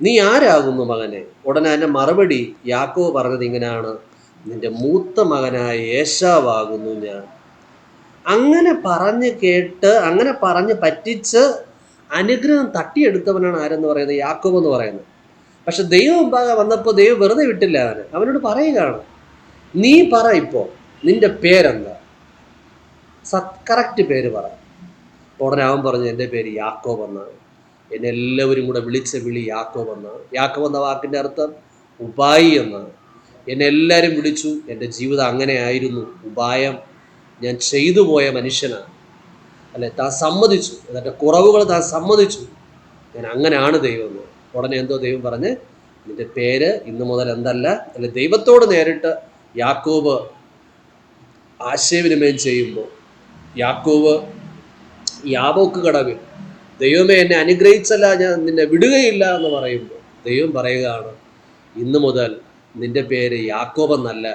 നീ ആരാകുന്നു മകനെ? ഉടനെ അതിന്റെ മറുപടി യാക്കോ പറഞ്ഞത് ഇങ്ങനെയാണ് നിന്റെ മൂത്ത മകനായ യേശാവാകുന്നു ഞാൻ. അങ്ങനെ പറഞ്ഞ് കേട്ട് അങ്ങനെ പറഞ്ഞ് പറ്റിച്ച് അനുഗ്രഹം തട്ടിയെടുത്തവനാണ് ആരെന്ന് പറയുന്നത് യാക്കോബ് എന്ന് പറയുന്നത്. പക്ഷെ ദൈവം വന്നപ്പോൾ ദൈവം വെറുതെ വിട്ടില്ല അവന്. അവനോട് പറയുകയാണ് നീ പറ ഇപ്പോൾ നിന്റെ പേരെന്താ? സത് കറക്റ്റ് പേര് പറ. ഉടനെ അവൻ പറഞ്ഞു എന്റെ പേര് യാക്കോബ് എന്നാണ് എന്നെ എല്ലാവരും കൂടെ വിളിച്ച വിളി യാക്കോബ് എന്നാണ് യാക്കോബ് എന്ന വാക്കിന്റെ അർത്ഥം ഉപായി എന്നാണ് എന്നെ എല്ലാവരും വിളിച്ചു എന്റെ ജീവിതം അങ്ങനെ ആയിരുന്നു ഉപായം. ഞാൻ ചെയ്തു പോയ മനുഷ്യനാണ് അല്ലെ താൻ സമ്മതിച്ചു. എന്നിട്ട് കുറവുകൾ താൻ സമ്മതിച്ചു. ഞാൻ അങ്ങനെയാണ് ദൈവം എന്ന്. ഉടനെ എന്തോ ദൈവം പറഞ്ഞ് നിന്റെ പേര് ഇന്നു മുതൽ എന്തല്ല. അല്ലെ ദൈവത്തോട് നേരിട്ട് യാക്കോബ് ആശയവിനിമയം ചെയ്യുമ്പോൾ യാക്കോബ് യാബോക്ക് കടവിൽ ദൈവമേ എന്നെ അനുഗ്രഹിച്ചല്ല ഞാൻ നിന്നെ വിടുകയില്ല എന്ന് പറയുമ്പോൾ ദൈവം പറയുകയാണ് ഇന്നു മുതൽ നിന്റെ പേര് യാക്കോബ് എന്നല്ല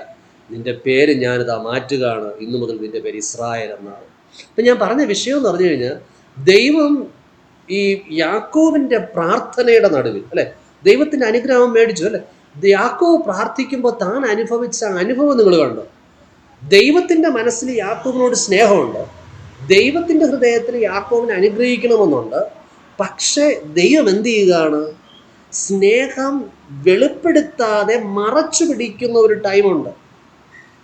നിന്റെ പേര് ഞാനിതാ മാറ്റുകയാണ് ഇന്നു മുതൽ നിന്റെ പേര് ഇസ്രായേൽ എന്നാണ്. അപ്പം ഞാൻ പറഞ്ഞ വിഷയം എന്ന് പറഞ്ഞു കഴിഞ്ഞാൽ ദൈവം ഈ യാക്കോവിന്റെ പ്രാർത്ഥനയുടെ നടുവിൽ അല്ലെ? ദൈവത്തിന്റെ അനുഗ്രഹം മേടിച്ചു അല്ലെ? യാക്കോവ് പ്രാർത്ഥിക്കുമ്പോൾ താൻ അനുഭവിച്ച അനുഭവം നിങ്ങൾ കണ്ടോ? ദൈവത്തിന്റെ മനസ്സിൽ യാക്കോബിനോട് സ്നേഹമുണ്ട്. ദൈവത്തിന്റെ ഹൃദയത്തിൽ യാക്കോബിനെ അനുഗ്രഹിക്കണമെന്നുണ്ട്. പക്ഷേ ദൈവം എന്ത് ചെയ്യുകയാണ്? സ്നേഹം വെളിപ്പെടുത്താതെ മറച്ചു പിടിക്കുന്ന ഒരു ടൈമുണ്ട്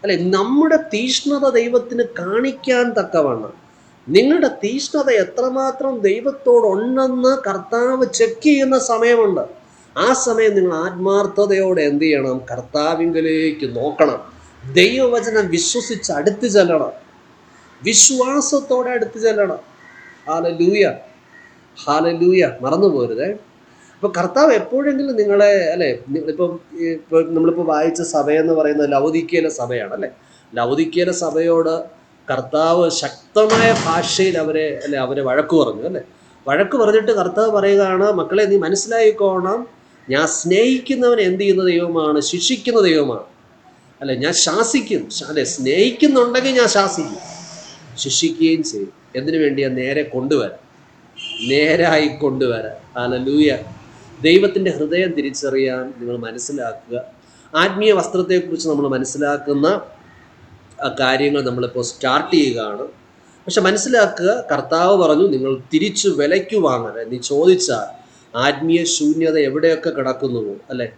അല്ലെ നമ്മുടെ തീഷ്ണത ദൈവത്തിന് കാണിക്കാൻ തക്കവണ്ണം. നിങ്ങളുടെ തീഷ്ണത എത്രമാത്രം ദൈവത്തോടുണ്ടെന്ന് കർത്താവ് ചെക്ക് ചെയ്യുന്ന സമയമുണ്ട്. ആ സമയം നിങ്ങൾ ആത്മാർത്ഥതയോടെ എന്ത് ചെയ്യണം? കർത്താവിങ്കലേക്ക് നോക്കണം. ദൈവവചനം വിശ്വസിച്ച് അടുത്ത് ചെല്ലണം. വിശ്വാസത്തോടെ അടുത്ത് ചെല്ലണം. ഹാലലൂയ ഹാലലൂയ മറന്നു പോരുതേ. ഇപ്പൊ കർത്താവ് എപ്പോഴെങ്കിലും നിങ്ങളെ അല്ലെ ഇപ്പം ഇപ്പൊ നമ്മളിപ്പോൾ വായിച്ച സഭയെന്ന് പറയുന്നത് ലൗദിക്കയിലെ സഭയാണ് അല്ലെ? ലൗദിക്കയിലെ സഭയോട് കർത്താവ് ശക്തമായ ഭാഷയിൽ അവരെ അല്ലെ അവരെ വഴക്ക് പറഞ്ഞു അല്ലെ? വഴക്ക് പറഞ്ഞിട്ട് കർത്താവ് പറയുകയാണ് മക്കളെ നീ മനസ്സിലായിക്കോണം. ഞാൻ സ്നേഹിക്കുന്നവൻ എന്ത് ചെയ്യുന്ന ദൈവമാണ്? ശിക്ഷിക്കുന്ന ദൈവമാണ്. അല്ലെ ഞാൻ ശാസിക്കും അല്ലെ സ്നേഹിക്കുന്നുണ്ടെങ്കിൽ ഞാൻ ശാസിക്കും. ശിക്ഷിക്കുകയും ചെയ്യും. എന്തിനു വേണ്ടിയാ നേരെ കൊണ്ടുവരാൻ? നേരായി കൊണ്ടുവരാൻ. അലലൂയ ദൈവത്തിന്റെ ഹൃദയം തിരിച്ചറിയാൻ നിങ്ങൾ മനസ്സിലാക്കുക. ആത്മീയ വസ്ത്രത്തെക്കുറിച്ച് നമ്മൾ മനസ്സിലാക്കുന്ന കാര്യങ്ങൾ നമ്മളിപ്പോൾ സ്റ്റാർട്ട് ചെയ്യുകയാണ്. പക്ഷെ മനസ്സിലാക്കുക കർത്താവ് പറഞ്ഞു നിങ്ങൾ തിരിച്ചു വിലയ്ക്ക് വാങ്ങാൻ നീ ചോദിച്ചാൽ ആത്മീയ ശൂന്യത എവിടെയൊക്കെ കിടക്കുന്നുവോ? അല്ലേ?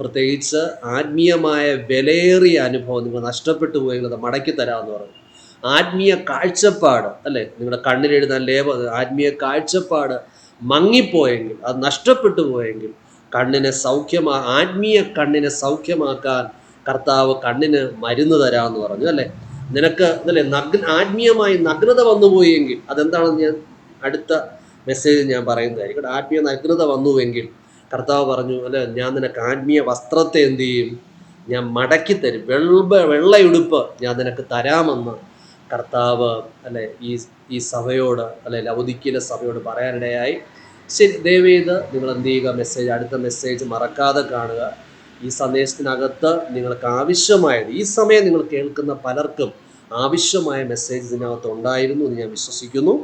പ്രത്യേകിച്ച് ആത്മീയമായ വിലയേറിയ അനുഭവം നിങ്ങൾ നഷ്ടപ്പെട്ടു പോയെങ്കിൽ അത് മടക്കി തരാമെന്ന് പറഞ്ഞു. ആത്മീയ കാഴ്ചപ്പാട് അല്ലേ? നിങ്ങളുടെ കണ്ണിലെഴുതാൻ ലേപ ആത്മീയ കാഴ്ചപ്പാട് മങ്ങിപ്പോയെങ്കിൽ അത് നഷ്ടപ്പെട്ടു പോയെങ്കിൽ കണ്ണിനെ സൗഖ്യമാ ആത്മീയ കണ്ണിനെ സൗഖ്യമാക്കാൻ കർത്താവ് കണ്ണിന് മരുന്ന് തരാമെന്ന് പറഞ്ഞു അല്ലേ? നിനക്ക് അല്ലേ നഗ്ന ആത്മീയമായി നഗ്നത വന്നുപോയെങ്കിൽ അതെന്താണെന്ന് ഞാൻ അടുത്ത മെസ്സേജ് ഞാൻ പറയുന്നതായിരിക്കും. ആത്മീയ നഗ്നത വന്നുവെങ്കിൽ കർത്താവ് പറഞ്ഞു അല്ലെ ഞാൻ നിനക്ക് ആത്മീയ വസ്ത്രത്തെ എന്ത് ചെയ്യും? ഞാൻ മടക്കി തരും. വെള്ള വെള്ളയുടുപ്പ് ഞാൻ നിനക്ക് തരാമെന്ന് കർത്താവ് അല്ലെ ഈ ഈ സഭയോട് അല്ലെ ലൗദിക്കിലെ സഭയോട് പറയാനിടയായി. ശരി ദയവേത് നിങ്ങൾ എന്ത് ചെയ്യുക? മെസ്സേജ് അടുത്ത മെസ്സേജ് മറക്കാതെ കാണുക. ഈ സന്ദേശത്തിനകത്ത് നിങ്ങൾക്ക് ആവശ്യമായത് ഈ സമയം നിങ്ങൾ കേൾക്കുന്ന പലർക്കും ആവശ്യമായ മെസ്സേജ് ഇതിനകത്ത് ഉണ്ടായിരുന്നു എന്ന് ഞാൻ വിശ്വസിക്കുന്നു.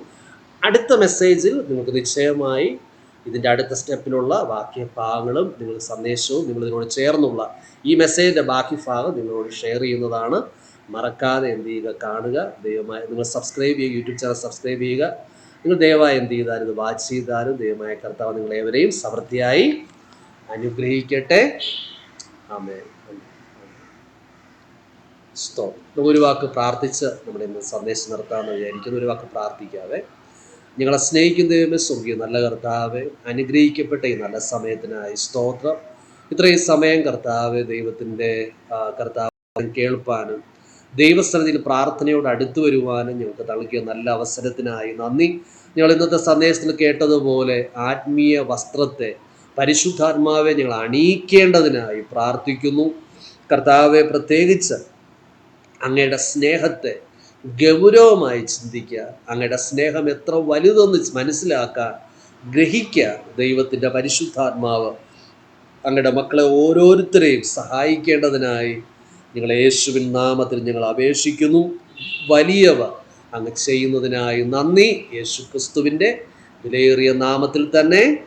അടുത്ത മെസ്സേജിൽ നിങ്ങൾക്ക് നിശ്ചയമായി ഇതിന്റെ അടുത്ത സ്റ്റെപ്പിലുള്ള ബാക്കി ഭാഗങ്ങളും നിങ്ങൾ സന്ദേശവും നിങ്ങൾ ഇതിനോട് ചേർന്നുള്ള ഈ മെസ്സേജിന്റെ ബാക്കി ഭാഗം നിങ്ങളോട് ഷെയർ ചെയ്യുന്നതാണ്. മറക്കാതെ എന്ത് ചെയ്യുക? കാണുക. ദൈവമായ നിങ്ങൾ സബ്സ്ക്രൈബ് ചെയ്യുക. യൂട്യൂബ് ചാനൽ സബ്സ്ക്രൈബ് ചെയ്യുക. നിങ്ങൾ ദയവായി എന്ത് ചെയ്താലും ഇത് വാച്ച് ചെയ്താലും ദൈവമായ കർത്താവ് നിങ്ങളേവരെയും സമൃദ്ധിയായി അനുഗ്രഹിക്കട്ടെ. ആമേ നമുക്ക് ഒരു വാക്ക് പ്രാർത്ഥിച്ച് നമ്മുടെ ഇന്ന് സന്ദേശം നിർത്താമെന്ന് വിചാരിക്കുന്നു. ഒരു വാക്ക് പ്രാർത്ഥിക്കാതെ ഞങ്ങളെ സ്നേഹിക്കുന്ന ദൈവമേ സ്വർഗീയ നല്ല കർത്താവ് അനുഗ്രഹിക്കപ്പെട്ട ഈ നല്ല സമയത്തിനായി സ്തോത്രം. ഇത്രയും സമയം കർത്താവ് ദൈവത്തിന്റെ കർത്താവ് കേൾപ്പാനും ദൈവസ്ഥലത്തിൽ പ്രാർത്ഥനയോട് അടുത്തു വരുവാനും ഞങ്ങൾക്ക് നൽകിയ നല്ല അവസരത്തിനായി നന്ദി. ഞങ്ങൾ ഇന്നത്തെ സന്ദേശത്തിൽ കേട്ടതുപോലെ ആത്മീയ വസ്ത്രത്തെ പരിശുദ്ധാത്മാവെ ഞങ്ങൾ അണിയിക്കേണ്ടതിനായി പ്രാർത്ഥിക്കുന്നു. കർത്താവെ പ്രത്യേകിച്ച് അങ്ങയുടെ സ്നേഹത്തെ ഗൗരവമായി ചിന്തിക്കുക. അങ്ങയുടെ സ്നേഹം എത്ര വലുതെന്ന് മനസ്സിലാക്കാൻ ഗ്രഹിക്കുക ദൈവത്തിന്റെ പരിശുദ്ധാത്മാവ്. അങ്ങയുടെ മക്കളെ ഓരോരുത്തരെയും സഹായിക്കേണ്ടതിനായി നിങ്ങൾ യേശുവിൻ നാമത്തിൽ ഞങ്ങൾ അപേക്ഷിക്കുന്നു. വലിയവ അങ്ങ് ചെയ്യുന്നതിനായി നന്ദി. യേശു ക്രിസ്തുവിന്റെ വിലയേറിയ നാമത്തിൽ തന്നെ.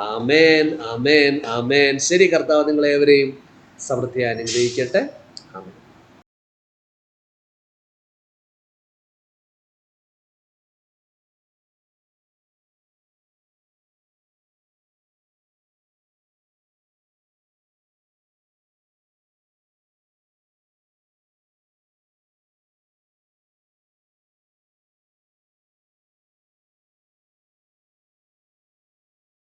ആമേൻ ആമേൻ ആമേൻ. ശരി കർത്താവ് നിങ്ങളേവരെയും സമൃദ്ധി അനുഗ്രഹിക്കട്ടെ.